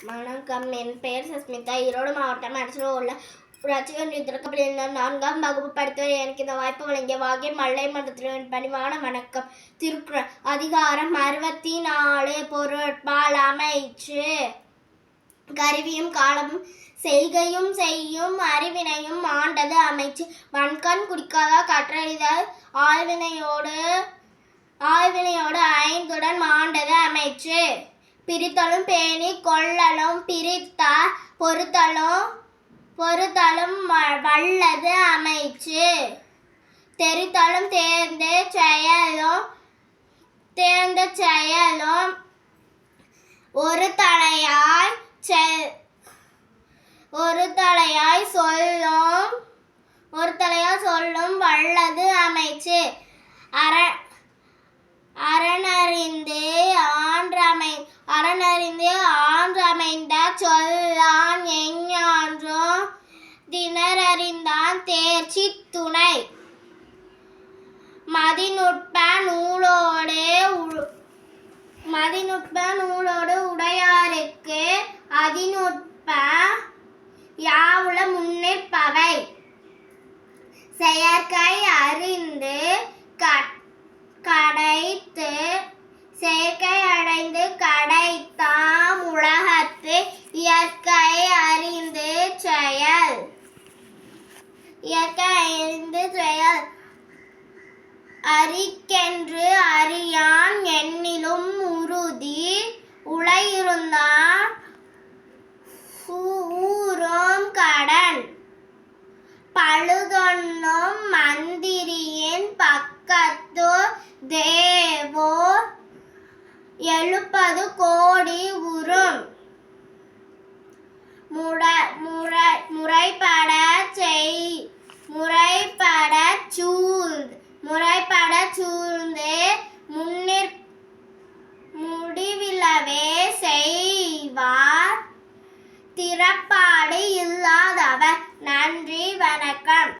வணக்கம். என் பெயர் சஸ்மிதா. ஈரோடு மாவட்டம் அரசூர் உள்ள ரசிகன் திறக்கப்பட்ட நான்காம் வகுப்பு படித்தவர் எனக்கு இந்த வாய்ப்பு வழங்கிய வாகை மல்லை மன்றத்தின் பணிவான வணக்கம். திருக்குறள். அதிகாரம் அறுபத்தி நாலு பொருட்பால் அமைச்சு. கருவியும் காலமும் செய்கையும் செய்யும் அறிவினையும் ஆண்டது அமைச்சு. வன்கண் குடிக்காத கற்றறித ஆழ்வினையோடு ஆழ்வினையோடு ஐந்துடன் ஆண்டது அமைச்சு. பிரித்தலும் பேணி கொள்ளலும் பிரித்த பொறுத்தலும் பொறுத்தலும் வ- வல்லது அமைச்சு. தெரித்தலும் தேர்ந்த செயலும் தேர்ந்த செயலும் ஒரு தலையாய் ஒரு தலையாய் சொல்லும் ஒரு தலையாய் சொல்லும் வல்லது அமைச்சு. அர சொல்லான் எஞ்ஞான்றும் திணறறிந்தான் தேர்ச்சி துணை. மதிநுட்ப நூலோடு மதிநுட்ப நூலோடு உடையாருக்கு அதிநுட்ப யாவுல முன்னிற்பவை. செயற்கை அறிக்கென்று அறியான் என்னிலும் உறுதி. உளையிருந்தான் ஊரோம் கடன் பழுதொன்னும் மந்திரியின் பக்கத்து தேவோ. எழுப்பது கோ திறப்பாடு இல்லாதவர். நன்றி வணக்கம்.